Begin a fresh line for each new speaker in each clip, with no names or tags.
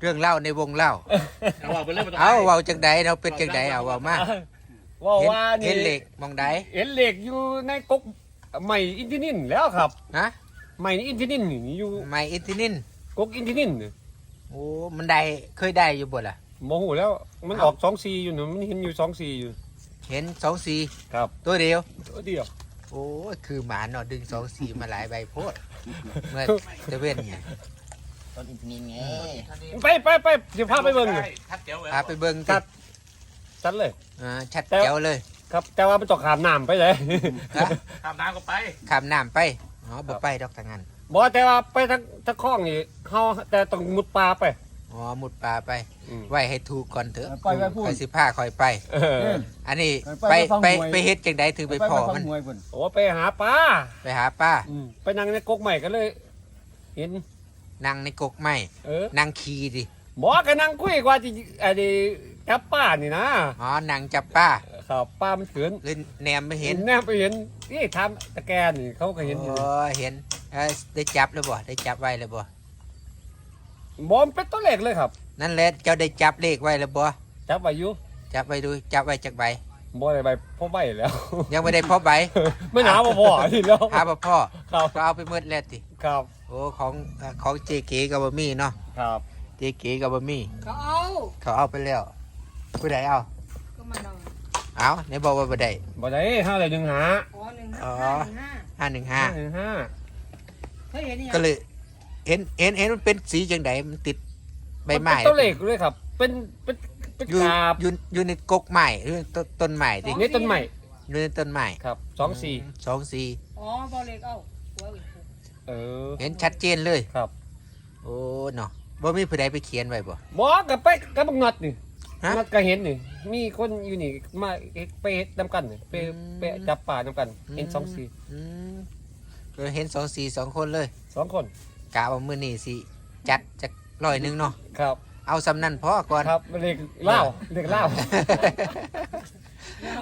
เรื่องเล่าในวงเล่า
เอาว่าไปเล่น
เอาเว้าจังใดเราเป็นจังใดเอาเว้ามา
ว่า
เห็น
ว่านี่
เห็นเหล็กมองใด
เห็นเหล็กอยู่ในกกใหม่อินทินินแล้วครับ
ฮะ
ใหม่อินทินินนี่อยู่
ไมอินทินิน
กกอินทินินนี่
โอ้มันได้เคยได้อยู่บ่ล่ะ
โมโหแล้วมันออกสองซีอยู่นะมันเห็นอยู่สองซีอยู่
เห็นสองสี
ครับ
ตัวเดียว
ตัวเดียว
โอ้ยคือหมาเนาะดึงสองสีมาหลายใบโพดเมื่อเดเว้นเนี่ย
ต้นอินทนินไง
ไปไปไปเดี๋ยวพาไปเบิ่งเลย
ทัดเจ๋วเลย
พาไปเบิ่ง
ครั
กับ
จัดเลย
อ่าชัด
แต่
แจ๋วเลย
ครับ แต่ว่าไปตกขามน้ำไปเลย
ฮะ
ตามน้ำก็ไป
ข้ามน้ำไปอ๋อบ่ไปดอกทางนั้น
บอกแต่ว่าไปทั้งทั้งคลองนี่เขาแต่ต้องมุดปลาไป
อ๋อมุดป่าไป
อืม
ไว้ให้ถูกก่อนเถอะ
ไปไปพูด
คอยสิผ้าคอยไป
เออ
อันนี้
ไป
ไป
ไป
ไป
ฟังมวย
ไปเฮ็ดจังใดถือไปพอมัน
มวยพุ่น
โอ้ไปหาปลา
ไปหาป้า
อืมไปนั่งในกกใหม่กันเลย เห็น
นั่งในกกไม้
เออ
นั่งขี่ดิ
บอกกันนั่งคุยกว่าที่ไอ้นี่จับป้านี่นะ
อ๋อนั่งจับป้า
ครับป้ามันเขิน
หรือแนมไม่เห็น
แน่ไปเห็นนี่ทำตะแกรงนี่เขาก็เห็นอยู่
โอ้เห็นเอ้ยได้จับแล้วบ่ได้จับไว้แล้วบ่
บอมเป็นตัวเล็กเลยครับ
นั่นแหละเจ้าได้จับเลขไว้แล้วบ่
จับไว้อยู่
จับไว้ดูจับไว้จักใบ
บ่ได้ใบพ่อใบแล้ว
ยังไม่ได้พอใบ
ไม่หนาวบ่พอที่แล้ว
หาบ่พ่อ
ครับ
ก็เอาไปหมดแล้วติ
ครับ
โอ้ของของเจเก๋กับบ่มีเนาะ
ครับ
เจเก๋กับบ่มี
เขาเอา
เขาเอาไปแล้วผู้ใดเอา
ก็มาลอง
เอาไหนบอกว่าบ่ได้
บ่ได้ห้าเลยหนึ่งหา
อ๋อหนึ่ง
อ๋
ห้า
อ
หนึ่งห้า
ห้าหนึ่งห้า
หนึ่งห้า
เคยเห็นยัง
ก็เลยเห็นเห็นเห็นมันเป็นสีจังไดมันติดใบไม้
นเป็นตัวเล็กเลยครับ เป็นเป็นเป็น
อยู่
กาบ
อยู่อยู่ในกกไม้หรือต้นต้นไม้ดิ
นี่ต้นใหม่
อยู่ในต้นไม้
ครับสองสี่
สองสี่
อ๋อบอลเล็กเอาหัวอีก
เออ
เห็นชัดเจนเลย
ครับ
โอ้เนาะบ่มีผู้ใดไปเขียนไว้บ่
บอกกับไปกับบังนัดนี่
ฮะ
นัดก็เห็นนี่ มีคนอยู่นี่มาไปเฮ็ดนำกันนี่ไป
อืม
ไปจับป่านำกัน เห็นสองสี่
อืมก็เห็นสองสี่สองคนเลย
สองคน
กะว่ามื้อนี้สิจัดจักร้อยหนึงเนาะ
ครับ
เอาสำนันพอก่อน
ครับเรียกเล่าเรียกเล่า
เ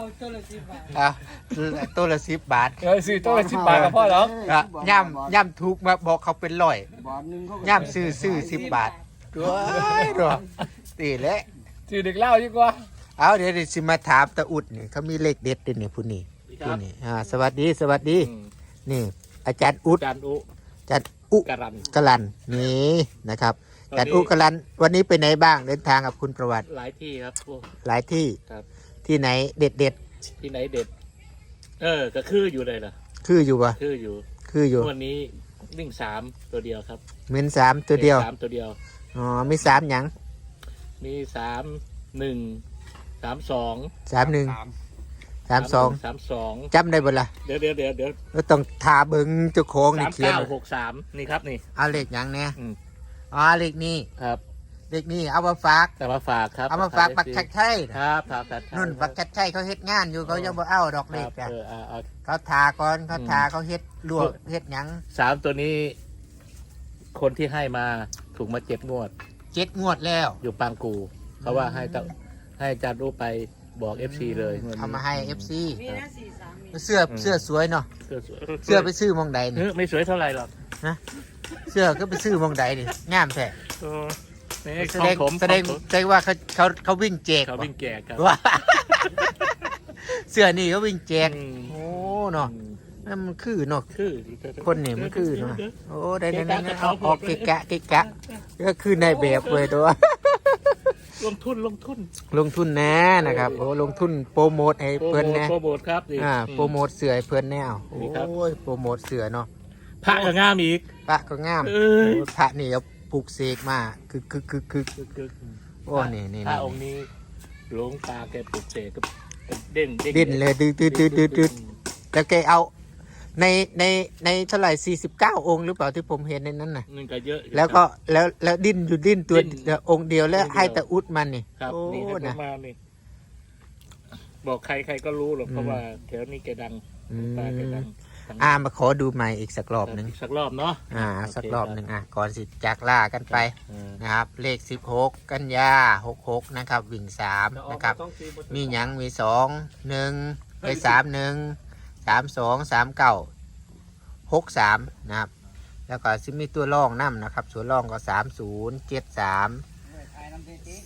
อาตัวละสิบบาท
เอาตัวละสิบบาท
เออซื้อตัวละสิบบาทกับพ่อแล้ว
อะย่ำย่ำถูกมาบอกเขาเป็นร้อย
บาทหนึงเขาก็
ย่ำซื้อซื้อสิบบาทด้วยหรอตีแหละ
ซื้อเด็กเล่าดีกว่า
เอาเดี๋ยวเดี๋ยวสิมาถามตาอุดนี่เขามีเลขเด็ดเด่นนี่ผู้นี้ผู้นี้อ่าสวัสดีสวัสดีนี่ อาจารย์อุด
จานอุ
อาจารย์อุ
การัน
กลันนี่นะครับอาจารย์
ตอนนี้
อุกลันวันนี้ไปไหนบ้างเดินทางกับคุณประวัติ
หลายที่ครับพวก
หลายที่
ครับ
ที่ไหนเด็ดเด็ด
ที่ไหนเด็ด เออ ก็คืออยู่เลยล่ะ
ๆคืออยู่ปะ
คืออยู่
คืออยู่
วันนี้วิ่งสามตัวเดียวครับ
เหมือนสามตัวเดียว
วิ่งสามตัวเดียว
อ๋อมีสามหยัง
มีสามหนึ่งสามสอง
สามหนึ่งสามสอง
สามสอง
จำได้บ่ล่ะ
เดี๋ยวเดี๋ยวเดี๋ยวเดี๋ยว
เราต้องทาเบิงเจ้าของนี่
สาม
เขียน
เก้า
ไว้
หกสามนี่ครับนี่
เอาเลขหยังเนี่ย
อืม
อ๋อเลขนี้
ครับ
เลขนี้เอามาฝาก
แต่มาฝากครับ
เอามาฝากปักชักชัย
ครับครับครับ
นุ่นปักชักชัยเขาเฮ็ดงานอยู่เขายังบ่เอาดอก
ค
เล
รั
ข
บ
อะ
เออเอาเอา
เขาทาก่อนเขา
อืม
ทาเขาเฮ็ดลวกเฮ็ดหยัง
สามตัวนี้ คนที่ให้มาถูกมาเจ็ดงวด
เจ็ดงวดแล้ว
อยู่ปางกูเขาว่าให้ต้องให้อาจารย์รู้ไปบอกเอฟซีเลยงวดนี้
เอามาให้ FC
มีนะสี่สามมี
เสื้อเสื้อสวยเนาะ
เสื้อสวย
เสื้อไปซื้อหมองใด
เอ
นี่
อไม่สวยเท่าไหร่หรอก
เสื้อก็ไปซื้อหมองใดนี่งามแท้
เออ นี่
แส
ของ
ดง
ผม
แสดง
ของผม
แสดงว่าเขาเขาเขาวิ่งแจก
เขาวิ่งแจกครับ
ว่าเสื้อนี่เขาวิ่งแจก
อืม
โอ้เนาะนั่นมันคือเนาะ
คือ
คนนี่มันคือเนาะโอ้ได้ได้
เกะ
ได้
กะ
เอา
กระเป๋า
ออกเกะกะเกะกะก็คือในแบบเลยตัว
ลงทุนลงทุน
ลงทุนแน่นะครับโอ้ลงทุนโปรโมทให้
โปร
เพื่อน
โมท
แน่
โปรโมทครับนี่
อ่า
อืม
โปรโมทเสือให้เพื่อนแน่เอา
นี่ครับ
โอ้ยโปรโมทเสือเนาะ
พระก็งามอีก
พระก็งาม
เอ้ย
โอ้ยพระนี่เอา ปลูกเสกมาคือคือคือคือ
คือ
โอ้นี่นี่
พระ
นี่
องค์นี้หลวงตาแกปลุกเสกก็เด้ง
ดิ้นเลยดืดดืดดืดดืดดืดแล้วแกเอาในในในเท่าไหร่49องค์หรือเปล่าที่ผมเห็นในนั้นน่ะ
นึงก็เยอะอยู่
แล้วก็แล้วแล้วดิ้นอยู่ดิ้นตัว
ดิ้น
เดียวองค์เดียวแล้ว
องค์เดียว
ให้ตะอุดมันนี่
ครับ
โอ้
นี่ให้
นะ
ประมาณนี่บอกใครใครก็รู้หรอกเพราะ
อืม
ว่าแถวนี้แกดัง
อื
ตาแกดั
ม
งดัง
อ่ามาขอดูใหม่อีกสักรอบหนึ่ง
สักรอบเนาะ
อ่า
โอเค
สักรอบหนึ่งอะก่อนสิจากล่ากันไป
เออ
นะครับ เลข16กันยา66นะครับ วิ่ง3นะครับ มีหยังมี2 1ไป3 1 3 2 3 9 6 3นะครับ แล้วก็ซิมีตัวร่องน้ำนะครับส่วนร่องก็3 0 7 3า
มเป๊ะ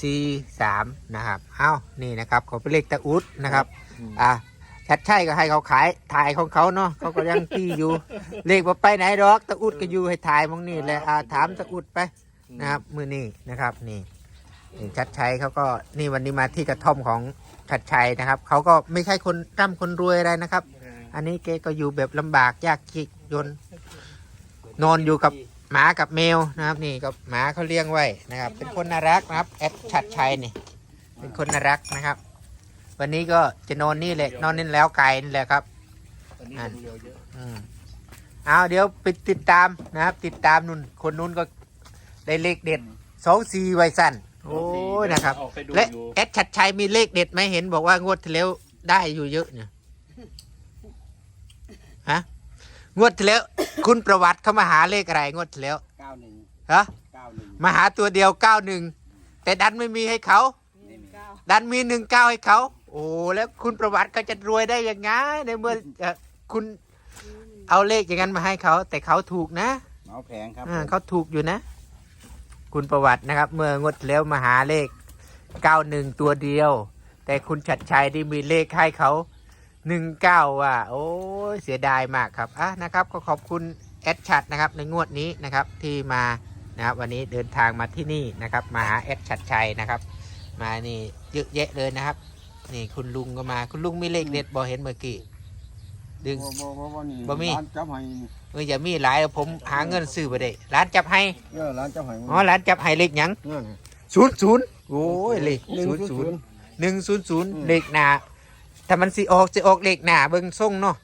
สี่สามนะครับ เอ้านี่นะครับเขาเป็นเลขตะอุดนะครับ อะ ชัดใช่ก็ให้เขาขายถ่ายของเขาเนาะเขาก็ยังตีอยู่ เลขว่าไปไหนดอกตะอุดก็อยู่ให้ถ่ายมองนี่แหละอ่าถามตะอุดไปนะครับมือนี่นะครับนี่นี่ชัดชัยเขาก็นี่วันนี้มาที่กระท่อมของชัดชัยนะครับเขาก็ไม่ใช่คนร่ำคนรวยอะไรนะครับ อันนี้เกก็อยู่แบบลำบากยากจิกยนนอนอยู่กับหมากับแมวนะครับ นี่ก็หมาเขาเลี้ยงไว้นะครับ เป็นคนน่ารักนะครับแอดชัดชัยนี่ เป็นคนน่ารักนะครับ วันนี้ก็จะนอนนี่แหละ นอนนี่แล้วไก่นี่แหละครับ
ตอนนี้คนเร็วเยอะ
อืมเอาเดี๋ยวไปติดตามนะครับ ติดตามนุ่นคนนู้นก็ได้เลขเด็ดสองสี่ไวสั้นโอ้ยนะครับ
ออกไปดู
และ
อยู่
แอดชัดชัยมีเลขเด็ดไหมเห็นบอกว่างวดที่แล้วได้อยู่เยอะเนี่ยฮะงวดที่แล้ว คุณประวัติเขามาหาเลขอะไรงวดที่แล้ว
เก้าหนึ่ง
ฮะ
เก้าหนึ่ง
มาหาตัวเดียวเก้าหนึ่งแต่ดันไม่มีให้เขา
ๆหนึ่งเก้า
ดันมีหนึ่งเก้าให้เขา โอ้แล้วคุณประวัติก็จะรวยได้ยังไงในเมื่อเอ่อคุณเอาเลขอย่างนั้นมาให้เขา แต่เขาถูกนะ
เหมาแผงครับ
อ่าเขาถูกอยู่นะ คุณประวัตินะครับ เมื่องดแล้วมาหาเลขเก้าหนึ่งตัวเดียว แต่คุณชัดชัยที่มีเลขให้เขาหนึ่งเก้าว่ะโอ้ยเสียดายมากครับอะนะครับ ก็ขอบคุณแอดชัดนะครับในงวดนี้นะครับที่มานะครับวันนี้เดินทางมาที่นี่นะครับ มาหาแอดชัดชัยนะครับ มานี่เยอะแยะเลยนะครับ นี่คุณลุงก็มา คุณลุงมีเลขเด็ดบอเห็นเมื่อกี้ดึง
บ่บ่บ่นี่
บ่มี
ร้านจับให้
เอออย่ามีหลายผมหาเงินซื้อไปได้ร้านจับให้
เออร้านจับให้
อ๋อร้านจับให้เลขหยัง
เนี่ย
ศูนย์ศูนย์โอ้ยเลข
หนึ่ง
ศูนย์
ศู
ศู
น
น
ย์
ย์ หนึ่งศูนย์ศูนย์
อืม
เลขหน้าถ้ามันสิออกจะออกเลขหน้าเบิ่งส่งเนาะ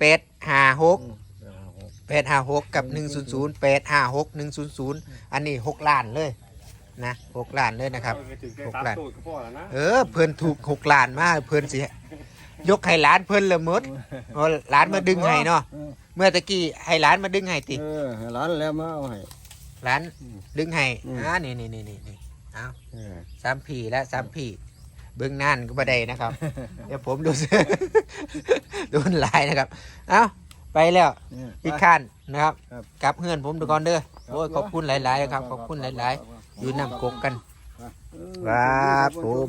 แปดห้าหกแปดห้าหกกับหนึ่งศูนย์ศูนย์แปดห้าหกหนึ่งศูนย์ศูนย์อันนี้หกล้านเลย นะหกล้านเลยนะครับหกล้านเออเพื่อนถูกหกล้านมาเพื่อนสิยกให้หลานเพื่อนละหมดเพราะหลานมาดึงให้เนาะ
เออ
เมื่อตะกี้ให้หลานมาดึงให้ติ
เออให้ร้านแล้วมาเอาให้
หลาน
อืม
ดึงให้
อืม
อ่านี่นี่นี่นี่นี่เอา
เออ
สามผีและสามผีเบื้องนั่นก็บ่ได้นะครับ เดี๋ยวผมดูโดนหลายนะครับเอาไปแล้ว
เนี่ย
อีกขั้นนะครับ
ครับ
กลับเฮือนผมดูก่อนเด้อโอ้ย
ครับ
ขอบคุณหลายๆนะครับขอบคุณหลาย
ๆ
ๆ อยู่น้ำกกกัน
เออ
ครับผม